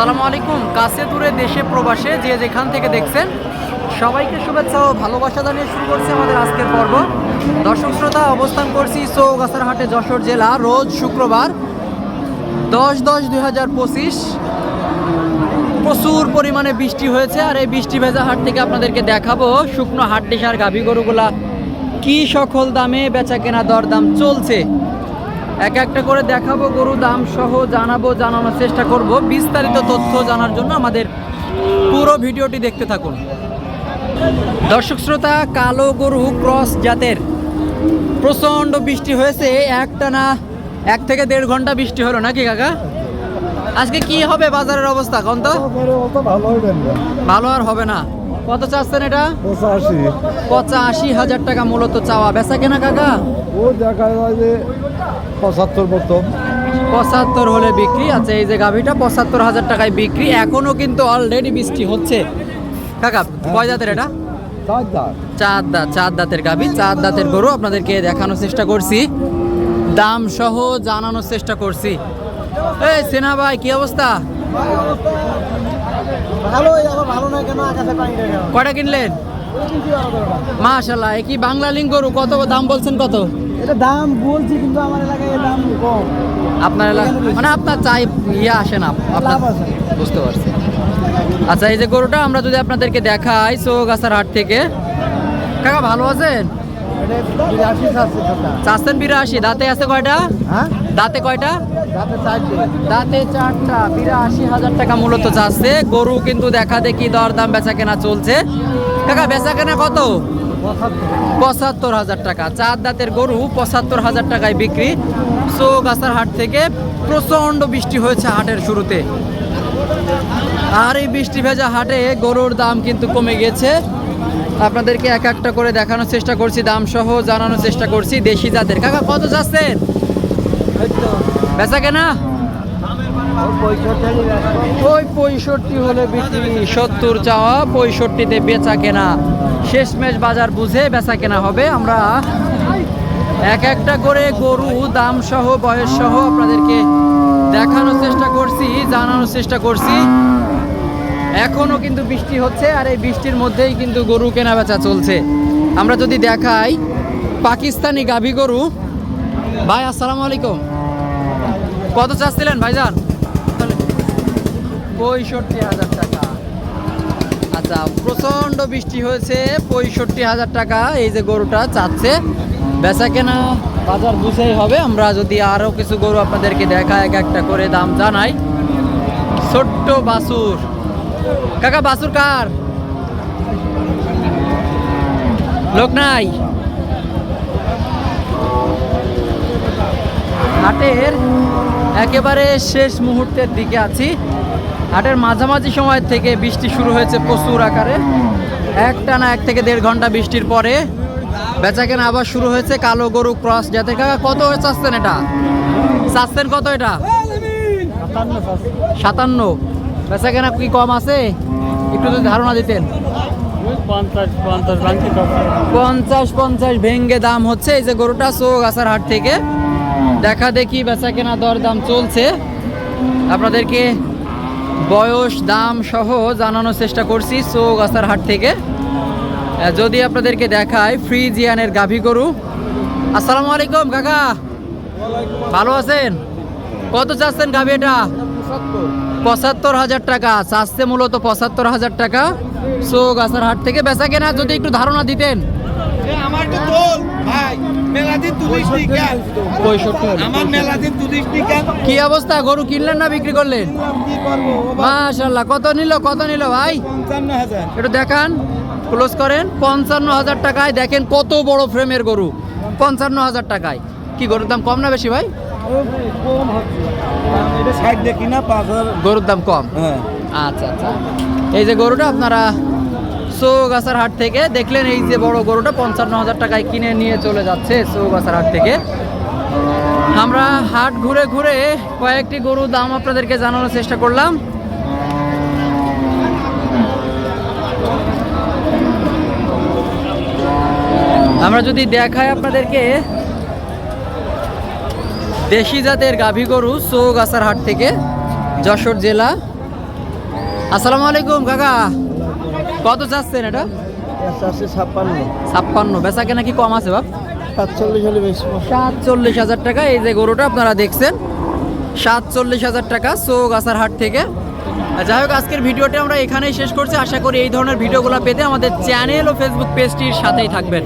আসসালামু আলাইকুম। কাছে দূরে দেশে প্রবাসে যে যেখান থেকে দেখছেন, সবাইকে শুভেচ্ছা ও ভালোবাসা জানিয়ে শুরু করছি আমাদের আজকের পর্ব। দর্শক শ্রোতা, অবস্থান করছি চৌগাছার হাটে যশোর জেলা, রোজ শুক্রবার, দশ দশ দুই হাজার পঁচিশ। প্রচুর পরিমাণে বৃষ্টি হয়েছে আর এই বৃষ্টি ভেজা হাট থেকে আপনাদেরকে দেখাবো শুকনো হাট ডিসার গাভী গরুগুলা কি সকল দামে বেচা কেনা দরদাম চলছে। এক একটা করে দেখাবো গরু দাম সহ জানাব জানানোর চেষ্টা করব। বিস্তারিত তথ্য জানার জন্য আমাদের পুরো ভিডিওটি দেখতে থাকুন। দর্শক শ্রোতা কালো গরু ক্রস জাতের। প্রচণ্ড বৃষ্টি হয়েছে একটানা এক থেকে দেড় ঘণ্টা বৃষ্টি হলো নাকি কাকা? আজকে কি হবে বাজারের অবস্থা কোন তো অত ভালো হইবেন না। ভালো আর হবে না। কত চাচ্ছেন এটা? পঁচাশি। পঁচাশি হাজার টাকা মূলত চাওয়া। বেচা কেনা কাকা? ও দেখা যায় যে পঁচাত্তর মতো। পঁচাত্তর হলে বিক্রি। আচ্ছা এই যে গাভিটা পঁচাত্তর হাজার টাকায় বিক্রি। এখনও কিন্তু অলরেডি বৃষ্টি হচ্ছে। কাকা কয় জাতের এটা? চার দাঁত চার দাঁতের গাভি চার দাঁতের গরু। আপনাদেরকে দেখানোর চেষ্টা করছি। দাম সহ জানানোর চেষ্টা করছি। এই সেনা ভাই কি অবস্থা? কয়টা কিনলেন? মাশাল্লাহ কি বাংলা লিঙ্ক গরু কত দাম বলছেন কত? এটা দাম বলছি কিন্তু আমার এলাকায় দাম কম। আপনার এলাকা মানে আপনার চাই ইয়ে আসে না। আপনার। বুঝতে পারছি। আচ্ছা এই যে গরুটা আমরা যদি আপনাদেরকে দেখাই চৌগাছার হাট থেকে। কাকা ভালো আছেন? চাচ্ছেন বিরাশি দাঁতে আছে কয়টা? হ্যাঁ? দাঁতে কয়টা? দাঁতে চারটা। বিরাশি হাজার টাকা মূলত চাচ্ছে। গরু কিন্তু দেখা দেখি দর দাম বেচা কেনা চলছে। কাকা বেচা কেনা কত? পঁচাত্তর হাজার টাকা। চার দাঁতের গরু পঁচাত্তর হাজার টাকায় বিক্রি। চৌগাছার হাট থেকে প্রচণ্ড বৃষ্টি হয়েছে হাটের শুরুতে। আর এই বৃষ্টি ভেজা হাটে গরুর দাম কিন্তু কমে গেছে। আপনাদেরকে এক একটা করে দেখানোর চেষ্টা করছি দাম সহ জানানোর চেষ্টা করছি, দেশি জাতের। কাকা, কত যাচ্ছেন? বেচা কেনা? ওই পঁয়ষট্টি হলে বিক্রি, সত্তর চাওয়া, পঁয়ষট্টিতে বেচা কেনা। শেষমেশ বাজার বুঝে বেচা কেনা হবে। আমরা এক একটা করে গরু দাম সহ বয়স সহ আপনাদেরকে দেখানোর চেষ্টা করছি, জানানোর চেষ্টা করছি। এখনও কিন্তু বৃষ্টি হচ্ছে আর এই বৃষ্টির মধ্যেই কিন্তু গরু কেনা বেচা চলছে। আমরা যদি দেখাই পাকিস্তানি গাভী গরু, ভাই, আসসালামু আলাইকুম। কত চাচ্ছিলেন ভাইজান? পঁয়ষট্টি হাজার টাকা। আচ্ছা প্রচণ্ড বৃষ্টি হয়েছে, পঁয়ষট্টি হাজার টাকা এই যে গরুটা চাচ্ছে। বেচা কেনা বাজার বুঝেই হবে। আমরা যদি আরও কিছু গরু আপনাদেরকে দেখা এক একটা করে দাম জানাই। ছোট্ট বাসুর কাকা, বাসুর কার? লোক নাই। হাটের একেবারে শেষ মুহূর্তের দিকে আছি। হাটের মাঝামাঝি সময় থেকে বৃষ্টি শুরু হয়েছে প্রচুর আকারে। একটা না এক থেকে দেড় ঘণ্টা বৃষ্টির পরে বেচাকেনা আবার শুরু হয়েছে কালো গরু ক্রস যাতে কাকা, কত চাচ্ছেন এটা? চাচ্ছেন কত এটা? সাতান্ন। বেচাকেনা কি কম আছে? একটু যদি ধারণা দিতেন। পঞ্চাশ পঞ্চাশ ভেঙ্গে দাম হচ্ছে। এই যে গরুটা চৌগাছার হাট থেকে। দেখা দেখি বেচা কেনা দর দাম চলছে। আপনাদেরকে বয়স দাম সহ জানানোর চেষ্টা করছি চৌগাছার হাট থেকে। যদি আপনাদেরকে দেখায় ফ্রিজিয়ানের গাভী গরু। আসসালামু আলাইকুম কাকা। ভালো আছেন? কত চাচ্ছেন গাভী এটা? পঁচাত্তর হাজার টাকা চাচ্ছে মূলত পঁচাত্তর হাজার টাকা। চৌগাছার হাট থেকে বেচা কেনা যদি একটু ধারণা দিতেন। কি অবস্থা? গরু কিনলেন না বিক্রি করলেন? মাশাল্লাহ কত নিল কত নিল ভাই? একটু দেখান ক্লোজ করেন পঞ্চান্ন হাজার টাকায় দেখেন কত বড় ফ্রেমের গরু। পঞ্চান্ন হাজার টাকায়। কি গরুর দাম কম না বেশি ভাই? এটা পাঁচ হাজার গরুর দাম কম? হ্যাঁ। আচ্ছা আচ্ছা। এই যে গরুটা আপনারা চৌগাছার হাট থেকে দেখলেন এই যে বড় গরুটা পঞ্চান্ন হাজার টাকায় কিনে নিয়ে চলে যাচ্ছে চৌগাছার হাট থেকে। আমরা হাট ঘুরে ঘুরে কয়েকটি গরুর দাম আপনাদেরকে জানানোর চেষ্টা করলাম। আমরা যদি দেখাই আপনাদেরকে দেশি জাতের গাভী গরু চৌগাছার হাট থেকে যশোর জেলা। আসসালামু আলাইকুম কাকা। কত চাচ্ছেন এটা? ছাপ্পান্ন। ছাপ্পান্ন। বেচা কেনা কি কম আছে বাপ? সাতচল্লিশ সাতচল্লিশ হাজার টাকা। এই যে গরুটা আপনারা দেখছেন সাতচল্লিশ হাজার টাকা চৌগাছার হাট থেকে। যাই হোক আজকের ভিডিওটা আমরা এখানেই শেষ করছি। আশা করি এই ধরনের ভিডিওগুলো পেতে আমাদের চ্যানেল ও ফেসবুক পেজটির সাথেই থাকবেন।